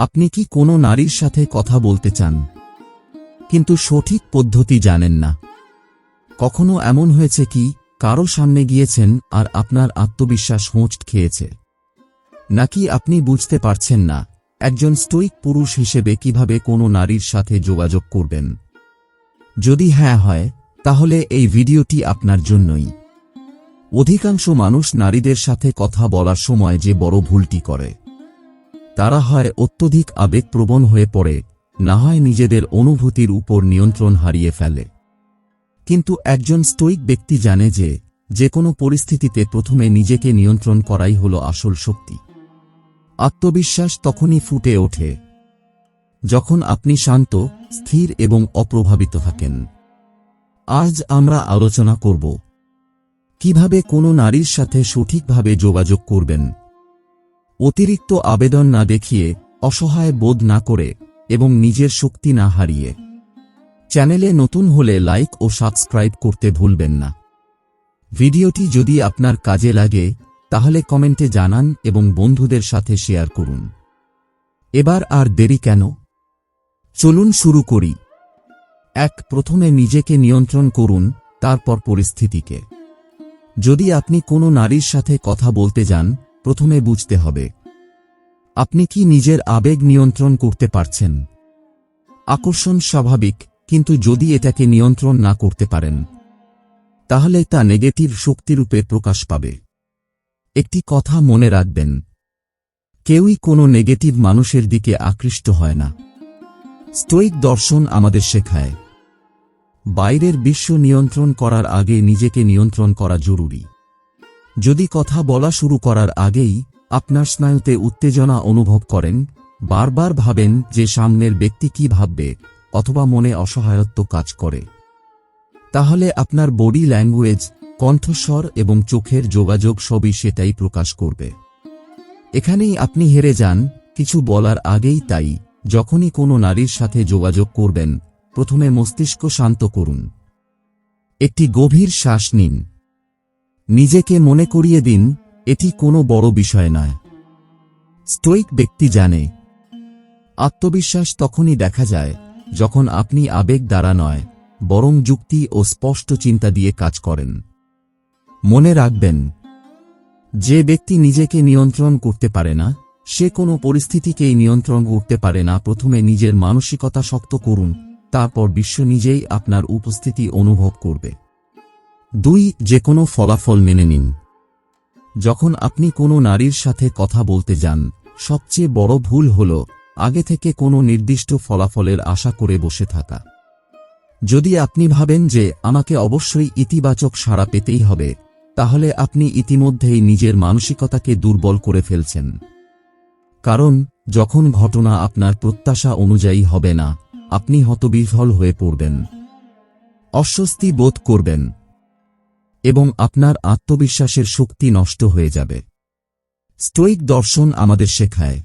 আপনি কি কোনো নারীর সাথে কথা বলতে চান? কিন্তু সঠিক পদ্ধতি জানেন না। কখনো এমন হয়েছে কি, কারও সামনে গিয়েছেন আর আপনার আত্মবিশ্বাস হোঁচ খেয়েছে? নাকি আপনি বুঝতে পারছেন না, একজন স্টোইক পুরুষ হিসেবে কীভাবে কোনো নারীর সাথে যোগাযোগ করবেন? যদি হ্যাঁ হয়, তাহলে এই ভিডিওটি আপনার জন্যই। অধিকাংশ মানুষ নারীদের সাথে কথা বলার সময় যে বড় ভুলটি করে। তারা হয় অত্যধিক আবেগপ্রবণ হয়ে পড়ে, না হয় নিজেদের অনুভূতির উপর নিয়ন্ত্রণ হারিয়ে ফেলে। কিন্তু একজন স্টোইক ব্যক্তি জানে যে যে কোনো পরিস্থিতিতে প্রথমে নিজেকে নিয়ন্ত্রণ করাই হল আসল শক্তি। আত্মবিশ্বাস তখনই ফুটে ওঠে, যখন আপনি শান্ত, স্থির এবং অপ্রভাবিত থাকেন। আজ আমরা আলোচনা করব, কীভাবে কোনো নারীর সাথে সঠিকভাবে যোগাযোগ করবেন। অতিরিক্ত আবেদন না দেখিয়ে অসহায় বোধ না করে এবং নিজের শক্তি না হারিয়ে। চ্যানেলে নতুন হলে লাইক ও সাবস্ক্রাইব করতে ভুলবেন না। ভিডিওটি যদি আপনার কাজে লাগে, তাহলে কমেন্টে জানান এবং বন্ধুদের সাথে শেয়ার করুন। এবার আর দেরি কেন? চলুন শুরু করি। এক, প্রথমে নিজেকে নিয়ন্ত্রণ করুন, তারপর পরিস্থিতিকে। যদি আপনি কোনো নারীর সাথে কথা বলতে যান প্রথমে বুঝতে হবে। আপনি কি নিজের আবেগ নিয়ন্ত্রণ করতে পারছেন? আকর্ষণ স্বাভাবিক, কিন্তু যদি এটাকে নিয়ন্ত্রণ না করতে পারেন, তাহলে তা নেগেটিভ শক্তিরূপে প্রকাশ পাবে। একটি কথা মনে রাখবেন, কেউই কোনো নেগেটিভ মানুষের দিকে আকৃষ্ট হয় না। স্টোইক দর্শন আমাদের শেখায়, বাইরের বিশ্ব নিয়ন্ত্রণ করার আগে নিজেকে নিয়ন্ত্রণ করা জরুরি। যদি কথা বলা শুরু করার আগেই আপনার স্নায়ুতে উত্তেজনা অনুভব করেন, বারবার ভাবেন যে সামনের ব্যক্তি কি ভাববে অথবা মনে অসহায়ত্ব কাজ করে। তাহলে আপনার বডি ল্যাঙ্গুয়েজ, কণ্ঠস্বর এবং চোখের যোগাযোগ সবই সেটাই প্রকাশ করবে। এখানেই আপনি হেরে যান, কিছু বলার আগেই তাই, যখনই কোনো নারীর সাথে যোগাযোগ করবেন, প্রথমে মস্তিষ্ক শান্ত করুন। একটি গভীর শ্বাস নিন। নিজেকে মনে করিয়ে দিন, এটি কোনো বড় বিষয় নয়। স্টোইক ব্যক্তি জানে। আত্মবিশ্বাস তখনই দেখা যায়, যখন আপনি আবেগ দ্বারা নয়, বরং যুক্তি ও স্পষ্ট চিন্তা দিয়ে কাজ করেন। মনে রাখবেন, যে ব্যক্তি নিজেকে নিয়ন্ত্রণ করতে পারে না, সে কোনো পরিস্থিতিকেই নিয়ন্ত্রণ করতে পারে না, প্রথমে নিজের মানসিকতা শক্ত করুন, তারপর বিশ্ব নিজেই আপনার উপস্থিতি অনুভব করবে। দুই যে কোনো ফলাফল মেনে নিন। যখন আপনি কোনো নারীর সাথে কথা বলতে যান, সবচেয়ে বড় ভুল হল আগে থেকে কোনো নির্দিষ্ট ফলাফলের আশা করে বসে থাকা। যদি আপনি ভাবেন যে আমাকে অবশ্যই ইতিবাচক সাড়া পেতেই হবে, তাহলে আপনি ইতিমধ্যেই নিজের মানসিকতাকে দুর্বল করে ফেলছেন। কারণ, যখন ঘটনা আপনার প্রত্যাশা অনুযায়ী হবে না, আপনি হতবিহ্বল হয়ে পড়বেন। অস্বস্তি বোধ করবেন। এবং আপনার আত্মবিশ্বাসের শক্তি নষ্ট হয়ে যাবে। স্টোইক দর্শন আমাদের শেখায়।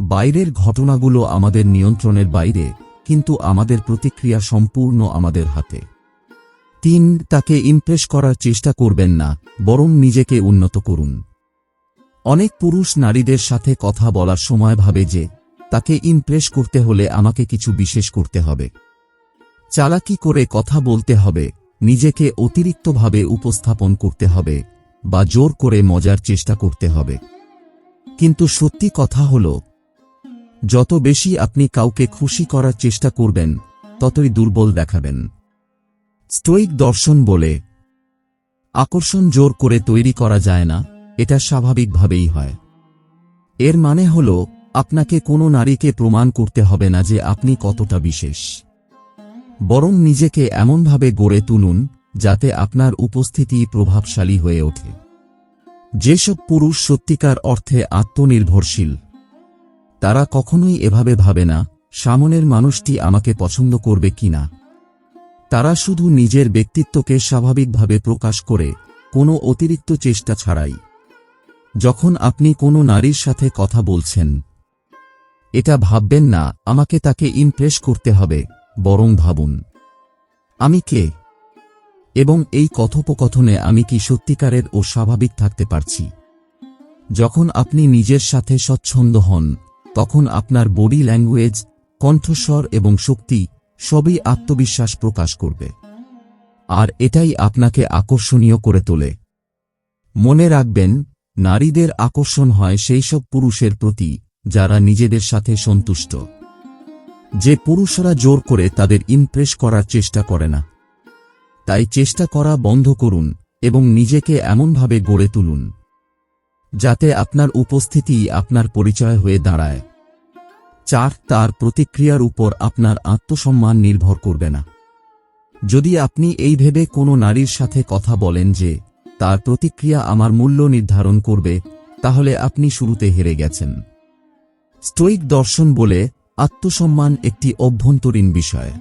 বাইরের ঘটনাগুলো আমাদের নিয়ন্ত্রণের বাইরে, কিন্তু আমাদের প্রতিক্রিয়া সম্পূর্ণ আমাদের হাতে। তিন, তাকে ইমপ্রেস করার চেষ্টা করবেন না, বরং নিজেকে উন্নত করুন। অনেক পুরুষ নারীদের সাথে কথা বলার সময় ভাবে যে, তাকে ইমপ্রেস করতে হলে আমাকে কিছু বিশেষ করতে হবে। চালাকি করে কথা বলতে হবে নিজেকে অতিরিক্তভাবে উপস্থাপন করতে হবে বা জোর করে মজার চেষ্টা করতে হবে। কিন্তু সত্যি কথা হল, যত বেশি আপনি কাউকে খুশি করার চেষ্টা করবেন, ততই দুর্বল দেখাবেন। স্টোইক দর্শন বলে, আকর্ষণ জোর করে তৈরি করা যায় না, এটা স্বাভাবিকভাবেই হয়। এর মানে হল, আপনাকে কোনো নারীকে প্রমাণ করতে হবে না যে আপনি কতটা বিশেষ। বরং নিজেকে এমনভাবে গড়ে তুলুন, যাতে আপনার উপস্থিতি প্রভাবশালী হয়ে ওঠে। যেসব পুরুষ সত্যিকার অর্থে আত্মনির্ভরশীল, তারা কখনোই এভাবে ভাবে না, সামনের মানুষটি আমাকে পছন্দ করবে কিনা। তারা শুধু নিজের ব্যক্তিত্বকে স্বাভাবিকভাবে প্রকাশ করে, কোনো অতিরিক্ত চেষ্টা ছাড়াই। যখন আপনি কোনো নারীর সাথে কথা বলছেন, এটা ভাববেন না, আমাকে তাকে ইমপ্রেস করতে হবে। বরং ভাবুন, আমি কে? এবং এই কথোপকথনে আমি কি সত্যিকারের ও স্বাভাবিক থাকতে পারছি? যখন আপনি নিজের সাথে স্বচ্ছন্দ হন, তখন আপনার বডি ল্যাঙ্গুয়েজ, কণ্ঠস্বর এবং শক্তি সবই আত্মবিশ্বাস প্রকাশ করবে। আর এটাই আপনাকে আকর্ষণীয় করে তোলে। মনে রাখবেন, নারীদের আকর্ষণ হয় সেই সব পুরুষের প্রতি যারা নিজেদের সাথে সন্তুষ্ট। যে পুরুষরা জোর করে তাদের ইমপ্রেস করার চেষ্টা করে না। তাই চেষ্টা করা বন্ধ করুন এবং নিজেকে এমনভাবে গড়ে তুলুন, যাতে আপনার উপস্থিতি আপনার পরিচয় হয়ে দাঁড়ায়। চার, তার প্রতিক্রিয়ার উপর আপনার আত্মসম্মান নির্ভর করবে না। যদি আপনি এই ভেবে কোনো নারীর সাথে কথা বলেন যে, তার প্রতিক্রিয়া আমার মূল্য নির্ধারণ করবে, তাহলে আপনি শুরুতে হেরে গেছেন। স্টোইক দর্শন বলে আত্মসম্মান একটি অভ্যন্তরীণ বিষয়।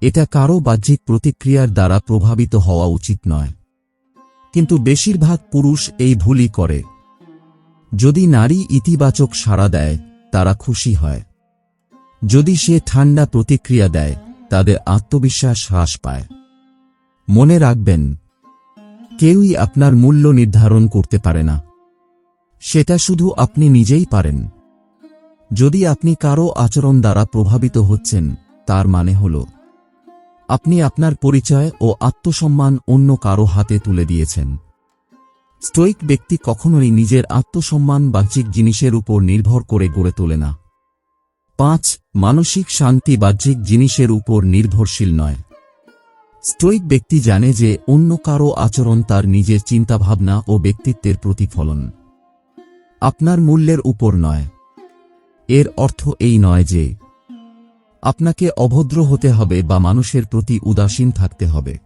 এটা কারও বাহ্যিক প্রতিক্রিয়ার দ্বারা প্রভাবিত হওয়া উচিত নয়। কিন্তু বেশিরভাগ পুরুষ এই ভুলই করে। যদি নারী ইতিবাচক সাড়া দেয়, তারা খুশি হয়। যদি সে ঠান্ডা প্রতিক্রিয়া দেয়, তাদের আত্মবিশ্বাস হ্রাস পায়। মনে রাখবেন, কেউই আপনার মূল্য নির্ধারণ করতে পারে না। সেটা শুধু আপনি নিজেই পারেন। যদি আপনি কারও আচরণ দ্বারা প্রভাবিত হচ্ছেন, তার মানে হল, আপনি আপনার পরিচয় ও আত্মসম্মান অন্য কারও হাতে তুলে দিয়েছেন। স্টোইক ব্যক্তি কখনোই নিজের আত্মসম্মান বাহ্যিক জিনিসের উপর নির্ভর করে গড়ে তোলে না। পাঁচ, মানসিক শান্তি বাহ্যিক জিনিসের উপর নির্ভরশীল নয়। স্টোইক ব্যক্তি জানে যে অন্য কারও আচরণ তার নিজের চিন্তাভাবনা ও ব্যক্তিত্বের প্রতিফলন। আপনার মূল্যের উপর নয়। এর অর্থ এই নয় যে আপনাকে অভদ্র হতে হবে বা মানুষের প্রতি উদাসীন থাকতে হবে।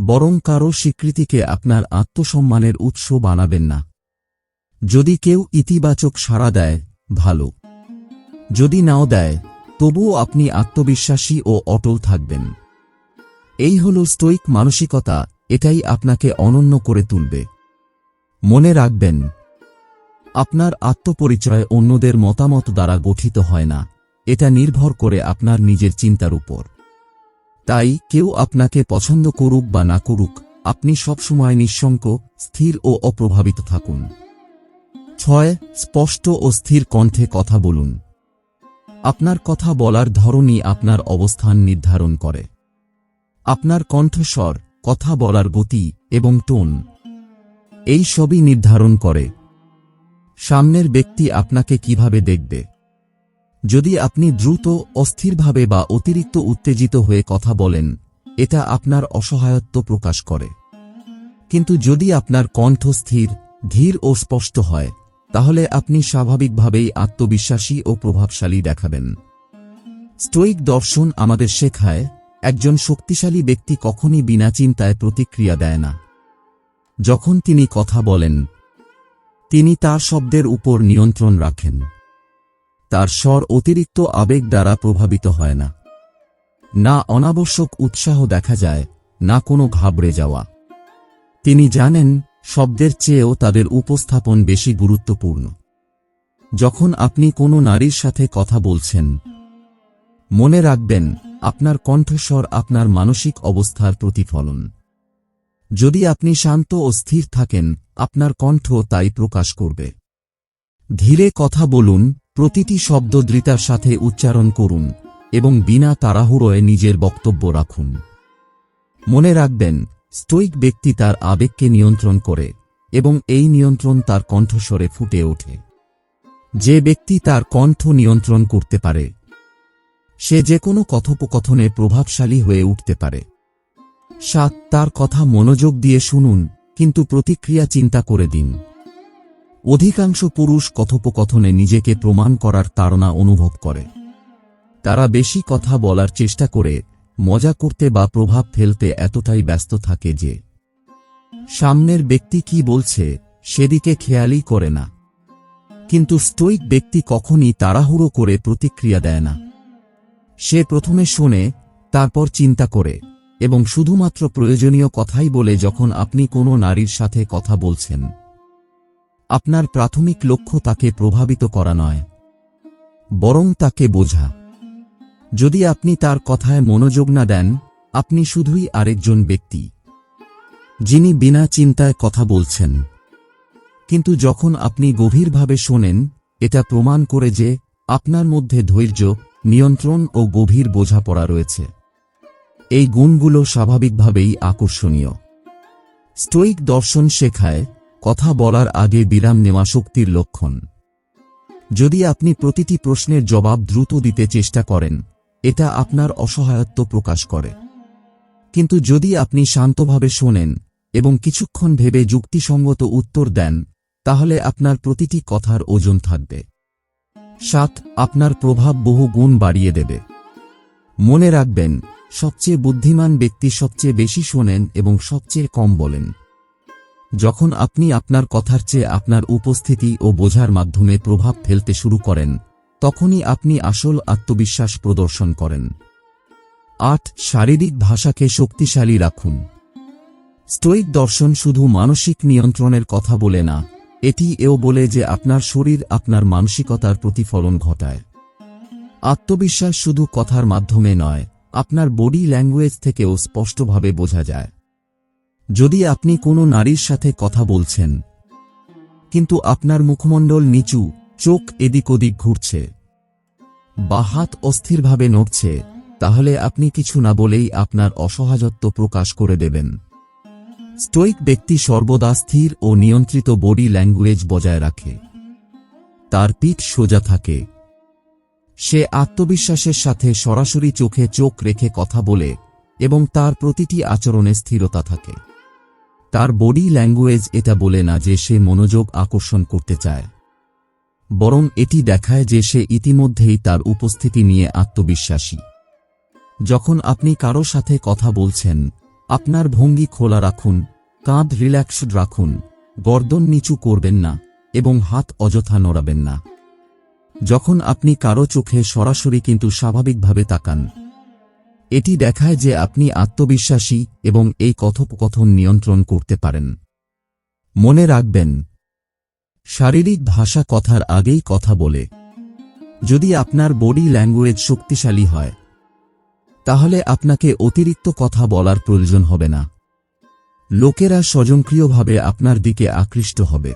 বরং কারও স্বীকৃতিকে আপনার আত্মসম্মানের উৎস বানাবেন না। যদি কেউ ইতিবাচক সাড়া দেয়, ভালো। যদি নাও দেয়, তবুও আপনি আত্মবিশ্বাসী ও অটল থাকবেন। এই হল স্টোইক মানসিকতা, এটাই আপনাকে অনন্য করে তুলবে। মনে রাখবেন আপনার আত্মপরিচয় অন্যদের মতামত দ্বারা গঠিত হয় না। এটা নির্ভর করে আপনার নিজের চিন্তার উপর। তাই কেউ আপনাকে পছন্দ করুক বা না করুক, আপনি সবসময় নিঃশঙ্ক স্থির ও অপ্রভাবিত থাকুন। ছয়, স্পষ্ট ও স্থির কণ্ঠে কথা বলুন। আপনার কথা বলার ধরনই আপনার অবস্থান নির্ধারণ করে। আপনার কণ্ঠস্বর, কথা বলার গতি এবং টোন, এই সবই নির্ধারণ করে। সামনের ব্যক্তি আপনাকে কীভাবে দেখবে? যদি আপনি দ্রুত, অস্থিরভাবে বা অতিরিক্ত উত্তেজিত হয়ে কথা বলেন, এটা আপনার অসহায়ত্ব প্রকাশ করে। কিন্তু যদি আপনার কণ্ঠ স্থির, ধীর ও স্পষ্ট হয়, তাহলে আপনি স্বাভাবিকভাবেই আত্মবিশ্বাসী ও প্রভাবশালী দেখাবেন। স্টোইক দর্শন আমাদের শেখায়, একজন শক্তিশালী ব্যক্তি কখনই বিনা চিন্তায় প্রতিক্রিয়া দেয় না। যখন তিনি কথা বলেন তিনি তার শব্দের উপর নিয়ন্ত্রণ রাখেন। তার স্বর অতিরিক্ত আবেগ দ্বারা প্রভাবিত হয় না। না অনাবশ্যক উৎসাহ দেখা যায়, না কোনো ঘাবড়ে যাওয়া। তিনি জানেন, শব্দের চেয়েও তাদের উপস্থাপন বেশি গুরুত্বপূর্ণ। যখন আপনি কোনো নারীর সাথে কথা বলছেন, মনে রাখবেন, আপনার কণ্ঠস্বর আপনার মানসিক অবস্থার প্রতিফলন। যদি আপনি শান্ত ও স্থির থাকেন, আপনার কণ্ঠ তাই প্রকাশ করবে। ধীরে কথা বলুন, প্রতিটি শব্দ দৃতার সাথে উচ্চারণ করুন, এবং বিনা তাড়াহুড়োয় নিজের বক্তব্য রাখুন। মনে রাখবেন স্টোইক ব্যক্তি তার আবেগকে নিয়ন্ত্রণ করে, এবং এই নিয়ন্ত্রণ তার কণ্ঠস্বরে ফুটে ওঠে। যে ব্যক্তি তার কণ্ঠ নিয়ন্ত্রণ করতে পারে, সে যে কোনো কথোপকথনে প্রভাবশালী হয়ে উঠতে পারে। সাত তার কথা মনোযোগ দিয়ে শুনুন, কিন্তু প্রতিক্রিয়া চিন্তা করে দিন। অধিকাংশ পুরুষ কথোপকথনে নিজেকে প্রমাণ করার তাড়না অনুভব করে। তারা বেশি কথা বলার চেষ্টা করে, মজা করতে বা প্রভাব ফেলতে এতটাই ব্যস্ত থাকে যে। সামনের ব্যক্তি কি বলছে, সেদিকে খেয়ালই করে না। কিন্তু স্টোইক ব্যক্তি কখনই তাড়াহুড়ো করে প্রতিক্রিয়া দেয় না। সে প্রথমে শোনে, তারপর চিন্তা করে। এবং শুধুমাত্র প্রয়োজনীয় কথাই বলে যখন আপনি কোনো নারীর সাথে কথা বলছেন। আপনার প্রাথমিক লক্ষ্য তাকে প্রভাবিত করা নয়, বরং তাকে বোঝা। যদি আপনি তার কথায় মনোযোগ না দেন, আপনি শুধুই আরেকজন ব্যক্তি, যিনি বিনা চিন্তায় কথা বলছেন। কিন্তু যখন আপনি গভীরভাবে শোনেন, এটা প্রমাণ করে যে আপনার মধ্যে ধৈর্য, নিয়ন্ত্রণ ও গভীর বোঝাপড়া রয়েছে। এই গুণগুলো স্বাভাবিকভাবেই আকর্ষণীয়। স্টোইক দর্শন শেখায় কথা বলার আগে বিরাম নেওয়া শক্তির লক্ষণ। যদি আপনি প্রতিটি প্রশ্নের জবাব দ্রুত দিতে চেষ্টা করেন, এটা আপনার অসহায়ত্ব প্রকাশ করে। কিন্তু যদি আপনি শান্তভাবে শোনেন এবং কিছুক্ষণ ভেবে যুক্তিসঙ্গত উত্তর দেন, তাহলে আপনার প্রতিটি কথার ওজন থাকবে। সাত, আপনার প্রভাব বহু গুণ বাড়িয়ে দেবে। মনে রাখবেন সবচেয়ে বুদ্ধিমান ব্যক্তি সবচেয়ে বেশি শোনেন এবং সবচেয়ে কম বলেন। যখন আপনি আপনার কথার চেয়ে আপনার উপস্থিতি ও বোঝার মাধ্যমে প্রভাব ফেলতে শুরু করেন, তখনই আপনি আসল আত্মবিশ্বাস প্রদর্শন করেন। আট, শারীরিক ভাষাকে শক্তিশালী রাখুন। স্টোইক দর্শন শুধু মানসিক নিয়ন্ত্রণের কথা বলে না, এটি এও বলে যে আপনার শরীর আপনার মানসিকতার প্রতিফলন ঘটায়। আত্মবিশ্বাস শুধু কথার মাধ্যমে নয় আপনার বডি ল্যাঙ্গুয়েজ থেকেও স্পষ্টভাবে বোঝা যায়। যদি আপনি কোনো নারীর সাথে কথা বলছেন, কিন্তু আপনার মুখমণ্ডল নিচু, চোখ এদিক ওদিক ঘুরছে, বা হাত অস্থিরভাবে নড়ছে, তাহলে আপনি কিছু না বলেই আপনার অসহায়ত্ব প্রকাশ করে দেবেন। স্টোইক ব্যক্তি সর্বদা স্থির ও নিয়ন্ত্রিত বডি ল্যাঙ্গুয়েজ বজায় রাখে। তার পিঠ সোজা থাকে। সে আত্মবিশ্বাসের সাথে সরাসরি চোখে চোখ রেখে কথা বলে এবং তার প্রতিটি আচরণে স্থিরতা থাকে। তার বডি ল্যাঙ্গুয়েজ এটা বলে না যে সে মনোযোগ আকর্ষণ করতে চায়। বরং এটি দেখায় যে সে ইতিমধ্যেই তার উপস্থিতি নিয়ে আত্মবিশ্বাসী। যখন আপনি কারও সাথে কথা বলছেন, আপনার ভঙ্গি খোলা রাখুন, কাঁধ রিল্যাক্সড রাখুন, গর্দন নিচু করবেন না এবং হাত অযথা নড়াবেন না। যখন আপনি কারও চোখে সরাসরি কিন্তু স্বাভাবিকভাবে তাকান। এটি দেখায় যে আপনি আত্মবিশ্বাসী এবং এই কথোপকথন নিয়ন্ত্রণ করতে পারেন। মনে রাখবেন, শারীরিক ভাষা কথার আগেই কথা বলে। যদি আপনার বডি ল্যাঙ্গুয়েজ শক্তিশালী হয়, তাহলে আপনাকে অতিরিক্ত কথা বলার প্রয়োজন হবে না। লোকেরা স্বজনক্রিয়ভাবে আপনার দিকে আকৃষ্ট হবে।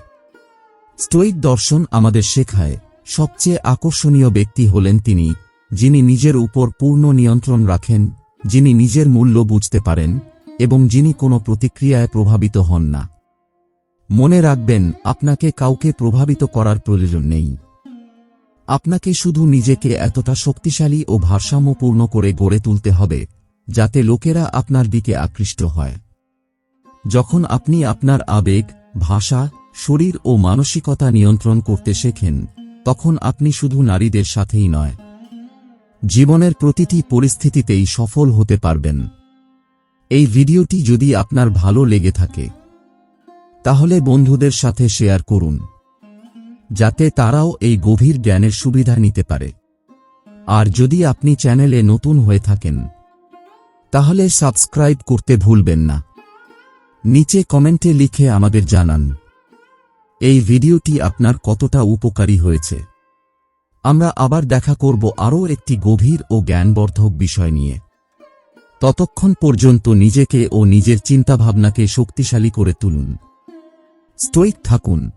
স্টোইক দর্শন আমাদের শেখায় সবচেয়ে আকর্ষণীয় ব্যক্তি হলেন তিনি, যিনি নিজের উপর পূর্ণ নিয়ন্ত্রণ রাখেন, যিনি নিজের মূল্য বুঝতে পারেন, এবং যিনি কোনো প্রতিক্রিয়ায় প্রভাবিত হন না। মনে রাখবেন, আপনাকে কাউকে প্রভাবিত করার প্রয়োজন নেই। আপনাকে শুধু নিজেকে এতটা শক্তিশালী ও ভারসাম্যপূর্ণ করে গড়ে তুলতে হবে, যাতে লোকেরা আপনার দিকে আকৃষ্ট হয়। যখন আপনি আপনার আবেগ, ভাষা, শরীর ও মানসিকতা নিয়ন্ত্রণ করতে শেখেন তখন আপনি শুধু নারীদের সাথেই নয়, জীবনের প্রতিটি পরিস্থিতিতেই সফল হতে পারবেন। এই ভিডিওটি যদি আপনার ভালো লেগে থাকে, তাহলে বন্ধুদের সাথে শেয়ার করুন, যাতে তারাও এই গভীর জ্ঞানের সুবিধা নিতে পারে। আর যদি আপনি চ্যানেলে নতুন হয়ে থাকেন, তাহলে সাবস্ক্রাইব করতে ভুলবেন না। নিচে কমেন্টে লিখে আমাদের জানান। এই ভিডিওটি আপনার কতটা উপকারী হয়েছে। আমরা আবার দেখা করব আরও একটি গভীর ও জ্ঞানবর্ধক বিষয় নিয়ে। ততক্ষণ পর্যন্ত নিজেকে ও নিজের চিন্তাভাবনাকে শক্তিশালী করে তুলুন। স্টোইক থাকুন।